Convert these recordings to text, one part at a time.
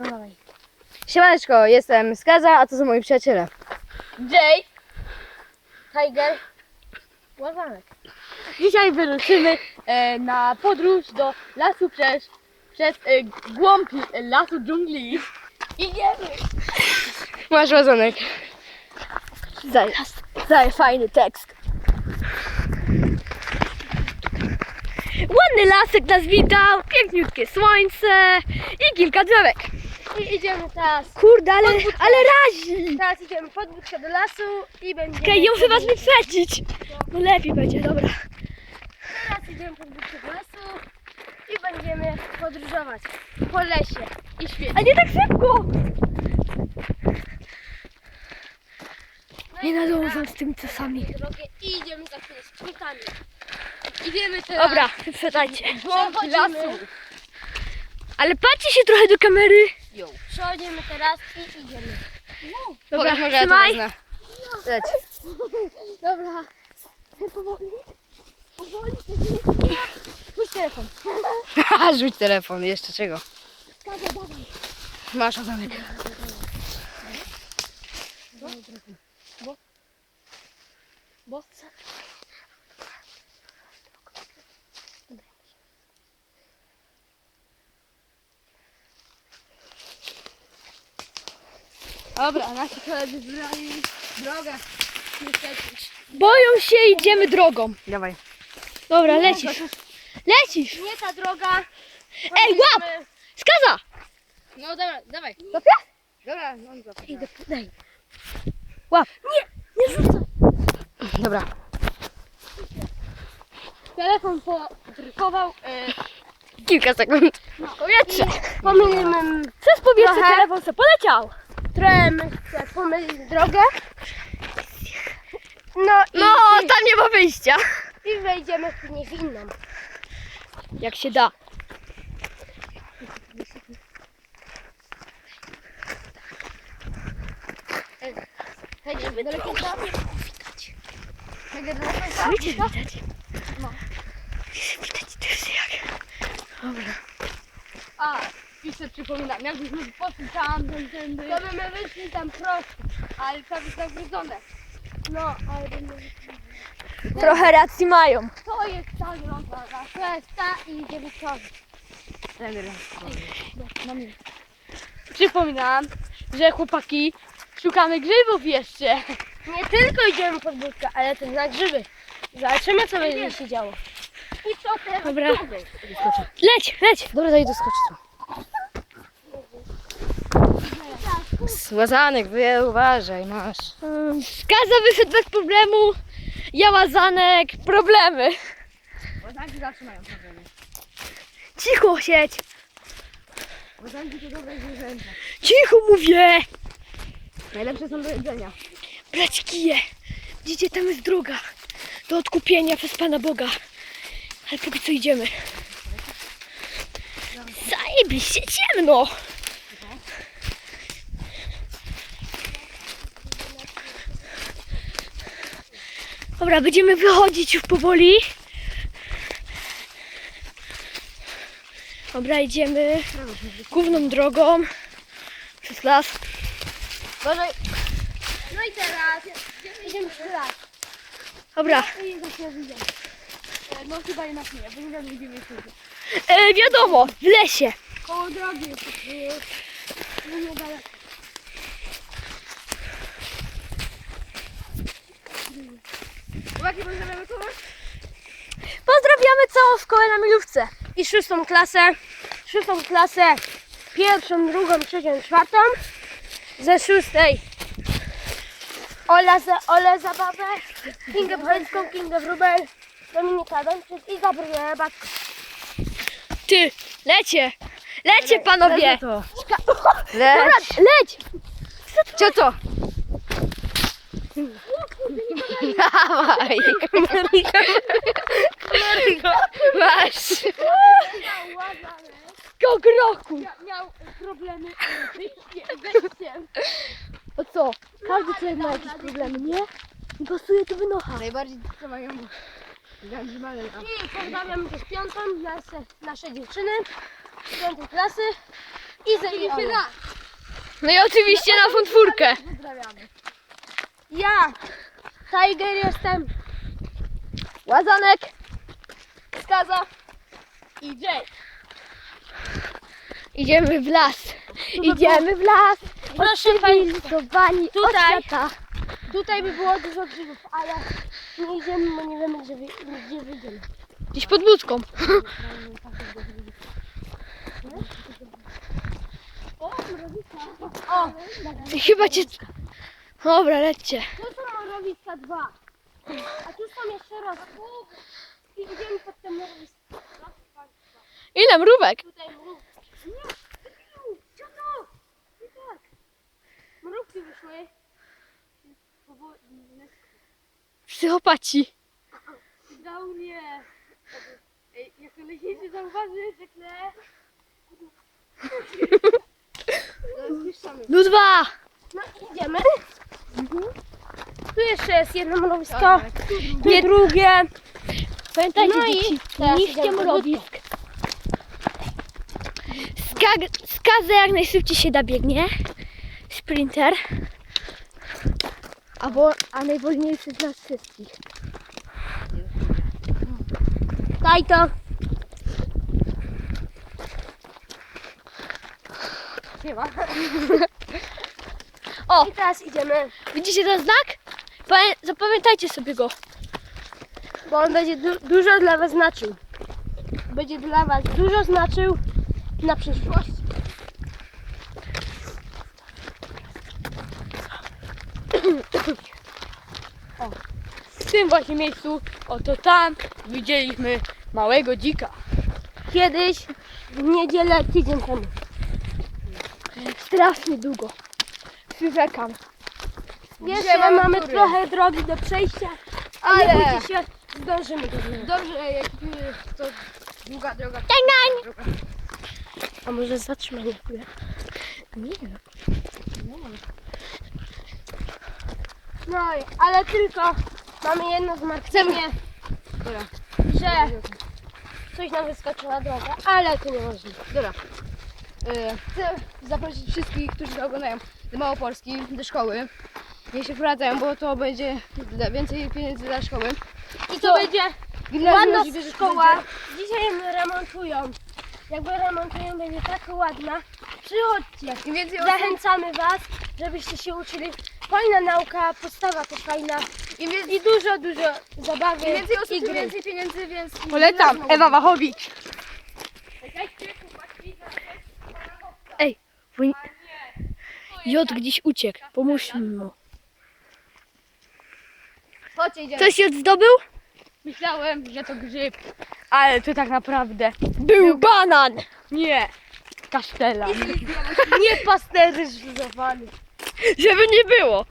No dawaj. Siemaneczko, jestem Skaza, a to są moi przyjaciele. Jay. Tiger. Łazanek. Dzisiaj wyruszymy e, na podróż do lasu przez, przez e, głąb lasu dżungli. Idziemy. Masz łazanek. Daj, daj fajny tekst. Ładny lasek nas witał, piękniutkie słońce i kilka drzewek. I idziemy teraz. Kurde, ale, ale razi. Teraz idziemy pod budkę do lasu i będziemy... Okej, ja muszę was wyprzedzić. No lepiej będzie, dobra. Teraz idziemy pod budkę do lasu i będziemy podróżować po lesie i świecie. A nie tak szybko. No Nie i nadążam teraz z tymi czasami. drogę I idziemy za chwilę z kwiatami. Idziemy teraz. Dobra, wyprzedzajcie. Głąb lasu. Ale patrzcie się trochę do kamery. Przechodzimy teraz i idziemy. Dobra, może ja to trzymaj. wezmę. Leć. Dobra. Powoli. Powoli. Puść telefon. Haha, rzuć telefon, jeszcze czego? Skaza, dawaj. Masz łazanek. Bo? Dobra, nasi koledzy wybrali drogę. Niestety. Boją się, idziemy drogą. Dawaj. Dobra, lecisz. Lecisz. Nie ta droga. Ej, łap! Skaza! No dobra, dawaj. Dobra, no dobra. Idę, daj. Łap. Nie, nie rzucaj. Dobra. Telefon podrykował. E, Kilka sekund. powietrze. Pomylimy Przez powietrze Trochę. telefon se poleciał. Trochę chcę pomylić drogę. No i, No, tam nie ma wyjścia. i wejdziemy później w inną. Jak się da. Wejdziemy do tam. Mogę do Widzicie, widać. No. Widać też jak. Dobra. A, sobie przypominam, jakbyśmy poszli tam, tędy, to by my wyszli tam prosto, ale prawie zagryzone. No, ale będę... Trochę racji mają. To jest ta droga, to jest ta i idziemy przodu. Przypominam, że chłopaki szukamy grzybów jeszcze. Nie tylko idziemy pod budkę, ale też na grzyby. Zobaczymy, co będzie się działo. I co teraz? Dobra. Leć, leć. Dobra, daj doskoczyć. Łazanek, wy uważaj, masz. Skaza wyszedł bez problemu. Ja łazanek, problemy. Łazanki zawsze mają problemy. Cicho siedź. Łazanki to dobre zwierzęta. Cicho mówię. Najlepsze są do jedzenia. Brać kije. Widzicie, tam jest droga. Do odkupienia przez Pana Boga. Ale póki co idziemy. Zajebiście ciemno. Dobra, będziemy wychodzić już powoli. Dobra, idziemy główną drogą przez las. Boże. No i teraz idziemy. Dobra, I za chwilę wyjdziemy. E, No chyba jednak nie, bo nie gdzie jest e, wiadomo, w lesie. Koło drogi jest. No niedaleko. Chłopaki, pozdrawiamy kogoś? Pozdrawiamy całą szkołę na Milówce. I szóstą klasę. Szóstą klasę. Pierwszą, drugą, trzecią, czwartą. Ze szóstej. Ola, za, Ole Zabawę, Kingę Brzeńską, Kingę Wróbel, Dominika Dończyk i Gabrielę Batko. Ty, lecie, lecie panowie. to. Dobra, Leć. leć. Co to? Dawaj. Masz. Skok roku. Miał problemy z. O co? Każdy człowiek ma jakieś problemy, nie? Nie pasuje to wynocha. Najbardziej co mają. I pozdrawiam też piątą, nasze, nasze dziewczyny z piątej klasy. I Ola. No i oczywiście na funfurkę. Ja, Tiger jestem. Łazanek. Skaza. I. Idziemy w las. Idziemy w las. Proszę Odcywilizowani od Tutaj. świata. tutaj by było dużo grzybów, ale nie idziemy, bo nie wiemy gdzie, wy, gdzie wyjdziemy. Gdzieś pod Budzką. O, Chyba cię... Dobra, lećcie. tu są morowiska dwa. A tu są jeszcze raz. I idziemy pod te morowiska. Ile mrówek? Tutaj mrówki. Nie, co to? Nie tak. Mrówki wyszły. Powoli. Psychopaci. Dał mnie. Ej, jak leśniczy zauważy, że. No dwa. No idziemy. Tu jeszcze jest jedno mrowisko. Tu drugie. Pamiętajcie, No i dzieci, niszcie mrowisk. Skazę jak najszybciej się da biegnie. Sprinter. A, bo, a najwolniejszy z nas wszystkich. Daj to. O, I teraz idziemy, widzicie ten znak? Pamię, zapamiętajcie sobie go. bo on będzie du- dużo dla Was znaczył. Będzie dla Was dużo znaczył na przyszłość. W tym właśnie miejscu, oto tam, widzieliśmy małego dzika. Kiedyś w niedzielę tydzień temu. Strasznie długo. Przyrzekam. Jeszcze mamy mamy góry. trochę drogi do przejścia, ale nie bójcie się, zdążymy do niego. Dobrze, jak to długa droga. A może zatrzymaj na chwilę? Nie. No, i- ale tylko mamy jedno zmartwienie, Dobra, że coś nam wyskoczyła droga, ale to nie możliwe. dobra. E, Chcę zaprosić wszystkich, którzy to oglądają do Małopolski, do szkoły. Niech się wprowadzają, bo to będzie więcej pieniędzy dla szkoły. I to będzie Gimnazjum ładna szkoła. będzie- Dzisiaj ją remontują. Jakby remontują, będzie tak ładna. Przychodźcie. Im więcej osób, Zachęcamy Was, żebyście się uczyli. Fajna nauka, podstawa też fajna. im więcej, I dużo, dużo zabawy im więcej osób, i tym gry. więcej pieniędzy, więc... Polecam, Ewa Wachowicz. Powin... Jod gdzieś uciekł. Pomóżmy mu. Idziemy. Ktoś Jod zdobył? Myślałem, że to grzyb, ale to tak naprawdę Był banan! nie. Kasztela. Nie pasteryzowany. Żeby nie było.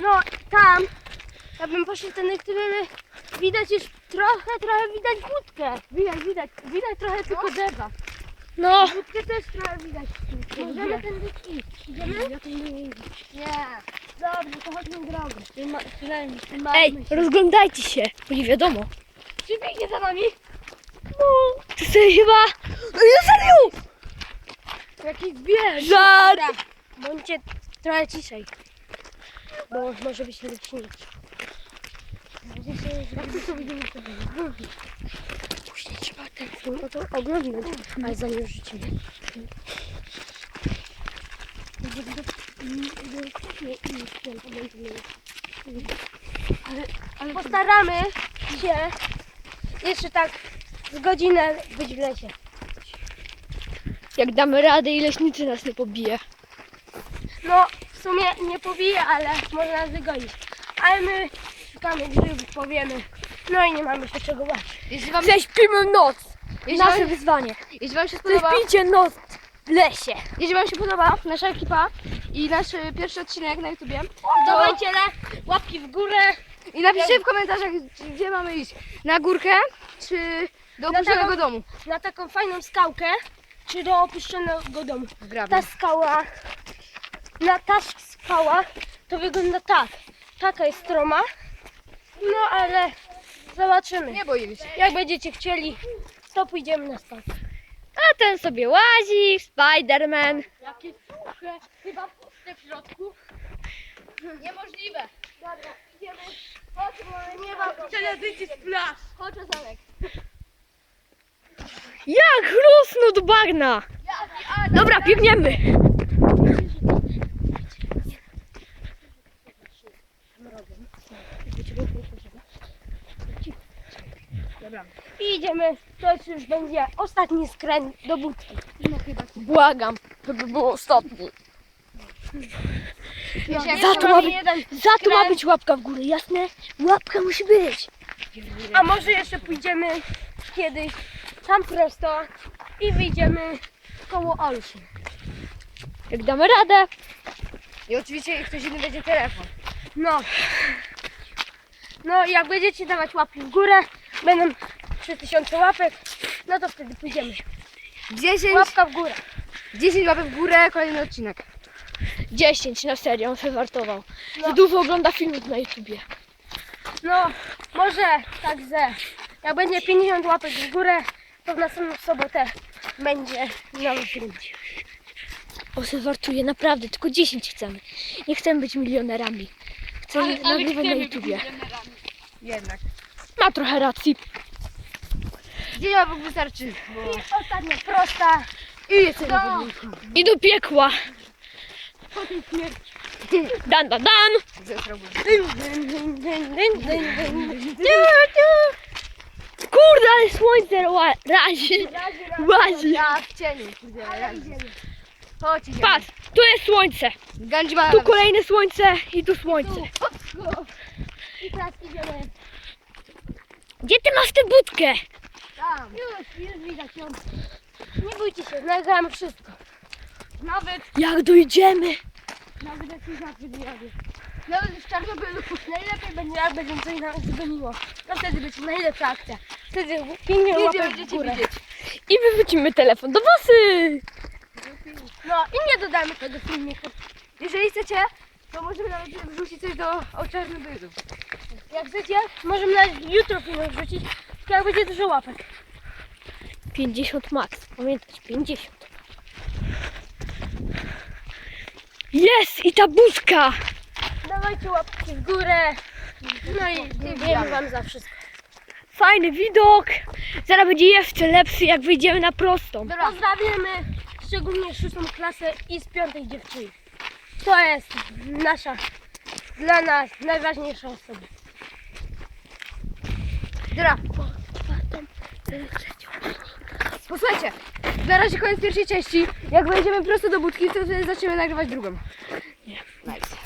No tam, ja bym poszedł ten, który widać już trochę, trochę widać łódkę. Widać, widać, widać trochę tylko drzewa. No, Łódkę też trochę widać. Możemy ten iść. Idziemy? Nie. Dobrze, to chodźmy drogą. ej, rozglądajcie się, bo nie wiadomo. Czy biegnie za nami? No, to sobie chyba... No ja serio! Jakiś zwierz. Żart! Bądźcie trochę ciszej. Bo może być niebezpiecznie. Jak tu sobie widzimy to Później trzeba ten film oto oglądać, ale zanim rzucimy. Ale postaramy się jeszcze tak z godzinę być w lesie. Jak damy radę i leśnicy nas nie pobije. No, w sumie nie pobije, ale może nas wygonić. Ale my szukamy grzybów, powiemy. No i nie mamy się czego bać. Jeśli wam, Prześpimy noc! jeśli Nasze wam, wyzwanie. jeśli wam się spodoba, Prześpijcie noc w lesie. jeśli wam się podoba nasza ekipa i nasz e, pierwszy odcinek na YouTubie, To dawajcie łapki w górę. i napiszcie w komentarzach, gdzie mamy iść. Na górkę, czy do Na opuszczonego taką- domu. na taką fajną skałkę, czy do opuszczonego domu. Gramy. Ta skała, na ta skała to wygląda tak. Taka jest stroma. No ale zobaczymy. Nie boimy się. Jak będziecie chcieli, to pójdziemy na skałkę. A ten sobie łazi, Spiderman. Jakie suche! Chyba puste w środku. Niemożliwe. Dobra, idziemy. Chodź, nie ma teledycji z plaż. Chodź, Zamek. Jak chrusnął do bagna. Dobra, biegniemy. I idziemy, to już będzie ostatni skręt do budki. Błagam, to by było ostatni. Jeszcze Za to ma być, za to ma być łapka w górę, jasne? Łapka musi być. A może jeszcze pójdziemy kiedyś tam prosto i wyjdziemy koło Olszy. Jak damy radę. I oczywiście ktoś inny będzie telefon. No. No jak będziecie dawać łapki w górę, będą 3000 łapek, no to wtedy pójdziemy. 10, Łapka w górę. 10 łapek w górę, kolejny odcinek. 10 na serio, on się wartował. No. Za dużo ogląda filmów na YouTubie. No, może tak ze. Jak będzie 50 łapek w górę, to w następną sobotę będzie nowy film. On się wartuje, naprawdę, tylko 10 chcemy. Nie chcemy być milionerami. Chcemy nagrywać na YouTubie. Jednak. Ma trochę racji. 10 łapek wystarczy. Bo... I ostatnia prosta. I jesteśmy Do-. I do piekła. Potem śmierć. Dan, dan, dan. Dyn. Kurde, ale słońce razi. Łazi. Ja w cieniu. Chodź. Patrz, tu jest słońce. Tu kolejne słońce i tu słońce. I teraz idziemy. Gdzie ty masz tę budkę? Tam. Już, już widać ją. Nie bójcie się, nagramy wszystko. Nawet, Jak dojdziemy? nawet jak się zawsze wyjadę. Nawet w Czarnobylu najlepiej będzie, jak będzie coś nam zgoniło. No wtedy będzie najlepsza akcja. Wtedy pięknie Ludzie łapek w będziecie górę. widzieć. I wyrzucimy telefon do wasy. No i nie dodamy tego filmiku. Jeżeli chcecie, to możemy nawet wrzucić coś do o Czarnobylu. Jak chcecie, możemy nawet jutro film wrzucić, jak będzie dużo łapek. 50 max. Pamiętać, 50. Jest i ta budka. Dawajcie łapki w górę. No i dziękujemy wam za wszystko. Fajny widok. Zaraz będzie jeszcze lepszy, jak wyjdziemy na prostą. Pozdrawiamy szczególnie szóstą klasę i z piątej dziewczyny. To jest nasza, dla nas najważniejsza osoba. Dobra. Posłuchajcie, na razie koniec pierwszej części. Jak wejdziemy prosto do budki, to wtedy zaczniemy nagrywać drugą. Nie, nice.